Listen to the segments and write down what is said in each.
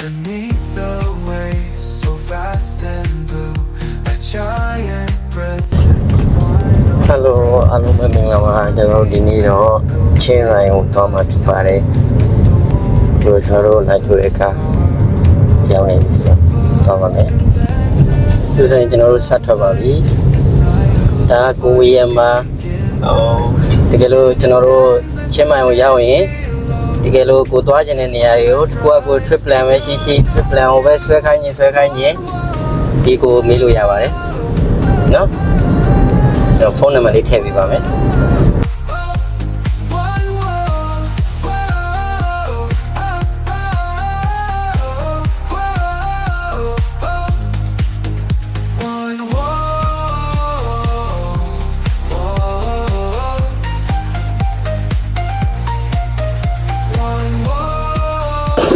Beneath the waves, so vast and blue, a giant breath. its final ဟယ်လိုအားလုံးပဲမင်္ဂလာပါကျွန်တော်တို့ဒီနေ့တော့ချင်းရိုင်းကိုသွားမှာဖြစ်ပါတယ်ဒီလိုကျွန်တော်တို့လာချိုတဲ့အခါရောက်နေပြီဆိုတော့သွားပါမယ်ဒီဆိုရင်ကျွန်တော်တို့ဆက်ထွက်ပါပြီဒါကကိုဝေးရမှာဟိုတကယ်လို့ကျွန်တော်တို့ချင်းမိုင်ကိုရောက်ရင် တကယ်လို့ကိုသွားခြင်းတဲ့နေရာတွေကိုကိုကကို trip plan ပဲရှိရှိ trip plan ကိုပဲဆွဲခိုင်းရင်ဆွဲခိုင်းရင်ဒီကိုမေးလို့ရပါတယ်နော်ကျွန်တော်ဖုန်းနံပါတ်လေးထည့်ပေးပါမယ်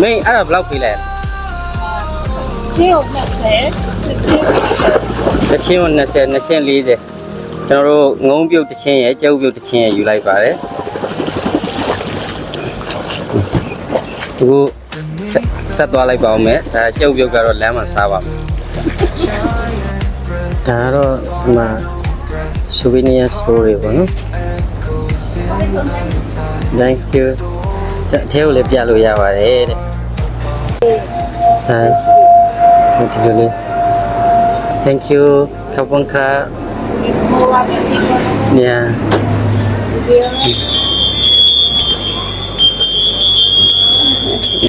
မင်းအဲ့ဒါဘယ်လောက်ပေးလဲချင်းကို20ချင်းတစ်ချင်းကို20နှစ်ချင်း40ကျွန်တော်တို့ငုံပြုတ်တစ်ချင်းရယ်ကျုပ်ပြုတ်တစ်ချင်းရယ်ယူလိုက်ပါတယ်ဒီကိုဆက်ဆက်သွားလိုက်ပါဦးမယ်ဒါကျုပ်ပြုတ်ကတော့လမ်းမှာစားပါမယ်ဒါကတော့ဒီမှာ souvenir store တွေပေါ့နော် thank you ဒါအထဲကိုလည်းပြလို့ရပါတယ်တဲ့ ဒါဒီလိုလေး thank you ခပ်ဝန်ခါဒီစမောလာပြီးဒီကော yeah ဒီ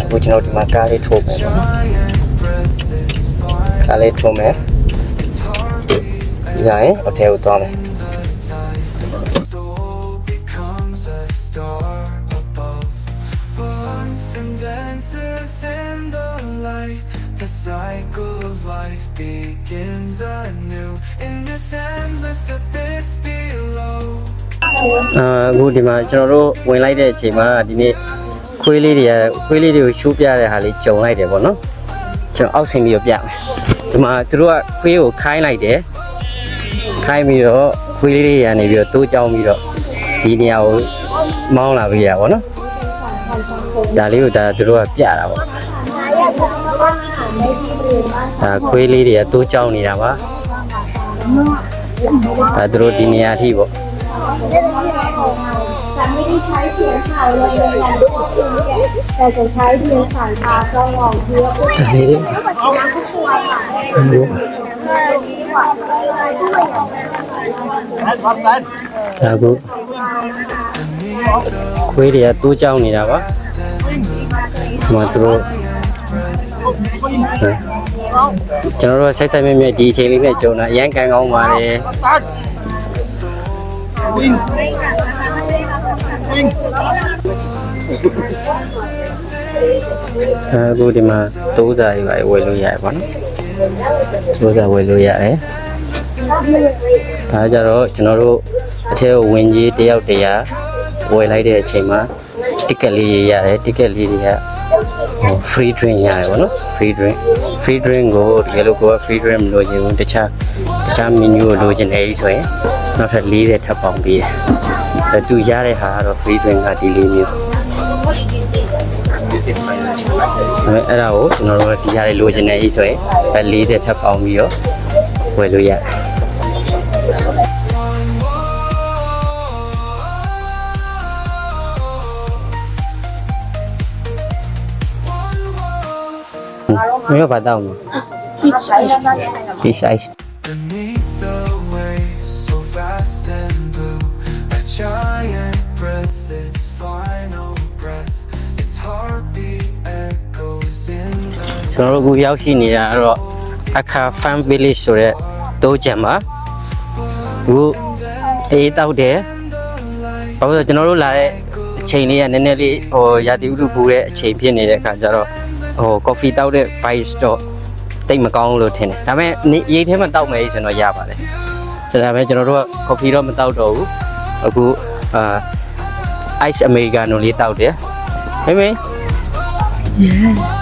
အခုကျွန်တော်ဒီမှာကားလေးထိုးမယ်ပေါ့နော် giant breath, its ကားလေးထိုးမယ်ရရင်အထဲကိုသွားမယ် soul becomes a star above. Burns and dances in the light. The cycle of life begins anew in this endless abyss below. အာအခုဒီမှာကျွန်တော်တို့ဝင်လိုက်တဲ့အချိန်မှာဒီနေ့ခွေးလေးတွေကခွေးလေးတွေကိုရှိုးပြတဲ့ဟာလေးဂျုံလိုက်တယ်ပေါ့နော်ကျွန်တော်အောက်ဆင်းပြီးတော့ပြမယ်ဒီမှာသူတို့ကခွေးကိုခိုင်းလိုက်တယ်ခိုင်းပြီးတော့ခွေးလေးတွေကနေပြီးတော့တိုးကြောင်းပြီးတော့ဒီနေရာကိုမောင်းလာပြီးရပါပေါ့နော်ဒါလေးကိုဒါသူတို့ကပြတာပေါ့ဒါခွေးလေးတွေကတိုးကြောင်းနေတာပါဒါသူတို့ဒီနေရာအထိပေါ့ฉัน ไม่ได้ใช้เสียงข่าวเลยเลยอย่างที่คุณแกแต่จะใช้เพียงสายตาก็มองเพื่อผู้ ဒါလေးတွေ น้ำทุกตัวค่ะ ဟို ดีกว่า ဒါကိုခွေးတွေကတိုးကြောင်းနေတာပါဒီမှာသူတို့ဟမ်ကျွန်တော်တို့ဆက်ဆက်မြဲမြဲဒီအချိန်လေးနဲ့ကြုံတာအရန်ကန်ကောင်းပါ တယ်အခုဒီမှာတိုးစာတွေပါဝယ်လို့ရတယ်ပေါ့နော်တိုးစာဝယ်လို့ရတယ်ဒါကြတော့ကျွန်တော်တို့အထက်ကိုဝင်ကြီးတယောက်တရာဝယ်လိုက်တဲ့အချိန်မှာတစ်ကက်လေးရတယ်တစ်ကက်လေးတွေကဟို free drink ရတယ်ပေါ့နော် free drink free drink ကိုတကယ်လို့ကိုက free drink မလို့ချင်ဘူးတခြား တခြား menu ကိုလိုချင်တယ်ဆိုရင်နောက်ထပ်40ထပ်ပေါင်ပေးတယ်အဲသူရတဲ့ဟာကတော့ free drink ကဒီလေးမျိုးအဲအဲ့ဒါကိုကျွန်တော်တို့ဒီရတယ်လိုချင်တဲ့အေးဆိုရင်အဲ40ထပ်ပေါင်းပြီးတော့ဝယ်လို့ရတယ်မင်းကဘာတောင်းလဲ peach ice fish ice Beneath the waves, so vast and blue, a giant breath, its final breath, its heartbeat ကျွန်တော်တို့အခုရောက်ရှိနေတာကတော့အခါ fan village ဆိုတဲ့တိုးချံမှာအခုအေးတောက်တယ်ဘာလို့လဲဆိုတော့ကျွန်တော်တို့လာတဲ့အချိန်လေးကနည်းနည်းလေးဟိုရာသီဥတုပူတဲ့အချိန်ဖြစ်နေတဲ့အခါကျတော့ဟို coffee တောက်တဲ့ vice တော့ တိတ်မကောင်းဘူးလို့ထင်တယ်ဒါပေမဲ့နေရိတ်ထဲမှာတောက်မယ်ဆိုတော့ရပါတယ်ဆိုတော့ဒါပေမဲ့ကျွန်တော်တို့က coffee တော့မတောက်တော့ဘူးအခုအာ ice americano လေးတောက်တယ်မိမေ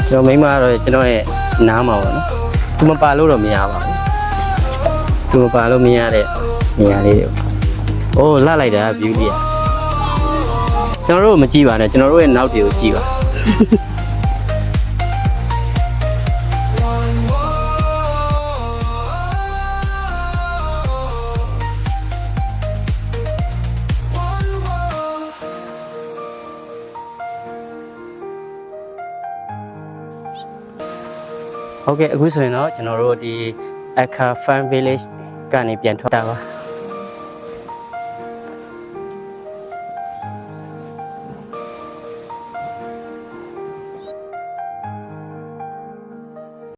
ကျွန်တော်မိန်းမကတော့ကျွန်တော်ရဲ့နားမှာပါနော်သူမပါလို့တော့မရပါဘူးသူမပါလို့မရတဲ့နေရာလေးတွေပေါ့အိုးလှလိုက်တာ beauty อ่ะကျွန်တော်တို့မကြည့်ပါနဲ့ကျွန်တော်တို့ရဲ့နောက်တွေကိုကြည့်ပါ ဟုတ်ကဲ့အခုဆိုရင်တော့ကျွန်တော်တို့ဒီ Aka Fan Village ကနေပြန်ထွက်တာပါ